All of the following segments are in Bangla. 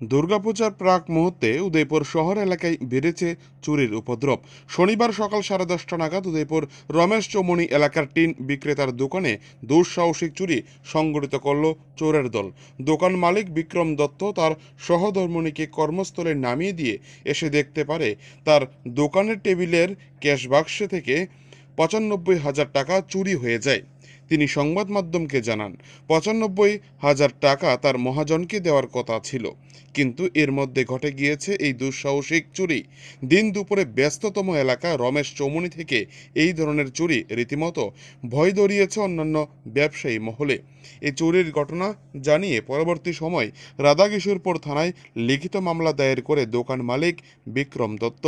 দুর্গাপূজার প্রাক মুহূর্তে উদয়পুর শহর এলাকায় বেড়েছে চুরির উপদ্রব। শনিবার সকাল সাড়ে দশটা নাগাদ উদয়পুর রমেশ চৌমনি এলাকার টিন বিক্রেতার দোকানে দুঃসাহসিক চুরি সংগঠিত করল চোরের দল। দোকান মালিক বিক্রম দত্ত তার সহধর্মণীকে কর্মস্থলে নামিয়ে দিয়ে এসে দেখতে পারে, তার দোকানের টেবিলের ক্যাশ বাক্সে থেকে পঁচানব্বই হাজার টাকা চুরি হয়ে যায়। তিনি সংবাদ মাধ্যমকে জানান, পঁচানব্বই হাজার টাকা তার মহাজনকে দেওয়ার কথা ছিল। কিন্তু এর মধ্যে ঘটে গিয়েছে এই দুঃসাহসিক চুরি। দিন দুপুরে ব্যস্ততম এলাকা রমেশ চৌমনি থেকে এই ধরনের চুরি রীতিমতো ভয় দড়িয়েছে অন্যান্য ব্যবসায়ী মহলে। এই চুরির ঘটনা জানিয়ে পরবর্তী সময় রাধাকিশোরপুর থানায় লিখিত মামলা দায়ের করে দোকান মালিক বিক্রম দত্ত।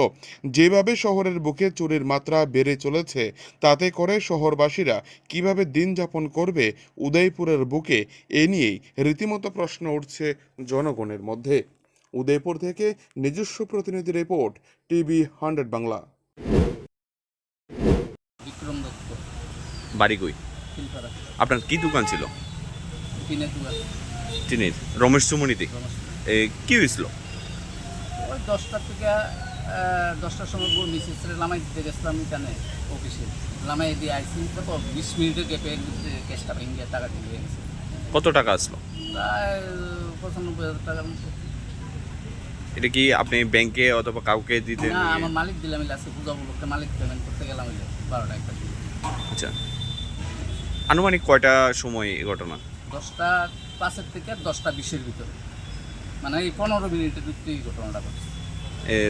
যেভাবে শহরের বুকে চুরির মাত্রা বেড়ে চলেছে, তাতে করে শহরবাসীরা কীভাবে দিন যাপন করবে উদয়পুরের বুকে এ নিয়েই রীতিমতো প্রশ্ন উঠছে জনগণের মধ্যে। উদয়পুর থেকে নিজস্ব প্রতিনিধি report TV hundred Bangla. Bikram Dutta. বাড়ি কই? আপনার কি দোকান ছিল? টিনের রমেশ রমেশ। কি হয়েছিল? ওই দশটার থেকে দশটার সময় বউ মিসেসরে লামাই দিতে গেছিলাম এখানে অফিসে লামাই দিয়ে আইসি কত বিশ মিনিটের গ্যাপে ক্যাশটা ভেঙে টাকা দিয়ে গেছে। কত টাকা আসলো? প্রায় পঁচানব্বই হাজার টাকার মতো। এটা কি আপনি ব্যাংকে অথবা কাউকে দিতে না আমার মালিক দিলাম আছে পূজা উপলক্ষে মালিক পেমেন্ট করতে গেলাম বারোটা একটা। আচ্ছা। আনুমানিক কয়টা সময় এই ঘটনা? দশটা পাঁচের থেকে দশটা বিশের ভিতরে। মানে এই পনেরো মিনিটের ভিতরে এই ঘটনাটা ঘটছে।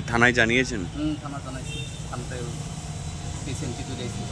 থানায় জানিয়েছেন? থানা জানাইছি। থানাতে পেশেন্ট এসেছিল